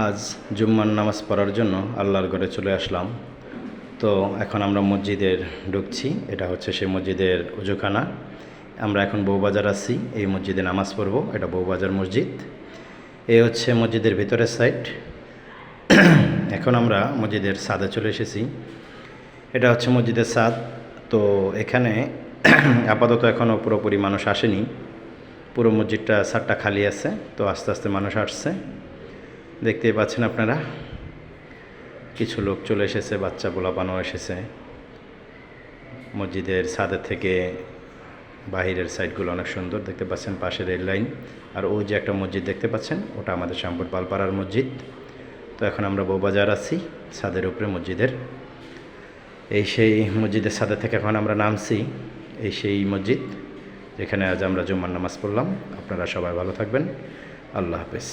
আজ জুম্মার নামাজ পড়ার জন্য আল্লাহর ঘরে চলে আসলাম। তো এখন আমরা মসজিদের ঢুকছি, এটা হচ্ছে সেই মসজিদের উজুখানা। আমরা এখন বউবাজার আছি, এই মসজিদে নামাজ পড়ব, এটা বউবাজার মসজিদ। এই হচ্ছে মসজিদের ভিতরের সাইড। এখন আমরা মসজিদের সাদে চলে এসেছি। এটা হচ্ছে মসজিদের সাদ। তো এখানে আপাতত এখনও পুরোপুরি মানুষ আসেনি। পুরো মসজিদটা সাদটা খালি আছে, তো আস্তে আস্তে মানুষ আসছে। দেখতেই পাচ্ছেন আপনারা। কিছু লোক চলে এসেছে, বাচ্চা গোলাপানো এসেছে। মসজিদের ছাদের থেকে বাহিরের সাইডগুলো অনেক সুন্দর, দেখতে পাচ্ছেন পাশে রেল লাইন। আর ওই যে একটা মসজিদ দেখতে পাচ্ছেন, ওটা আমাদের শ্যামপুর পালপাড়ার মসজিদ। তো এখন আমরা বউবাজার আছি, ছাদের উপরে মসজিদের। এই সেই মসজিদের ছাদের থেকে এখন আমরা নামছি, এই সেই মসজিদ, যেখানে আজ আমরা জুম্মার নামাজ পড়লাম। আপনারা সবাই ভালো থাকবেন। আল্লাহ হাফেজ।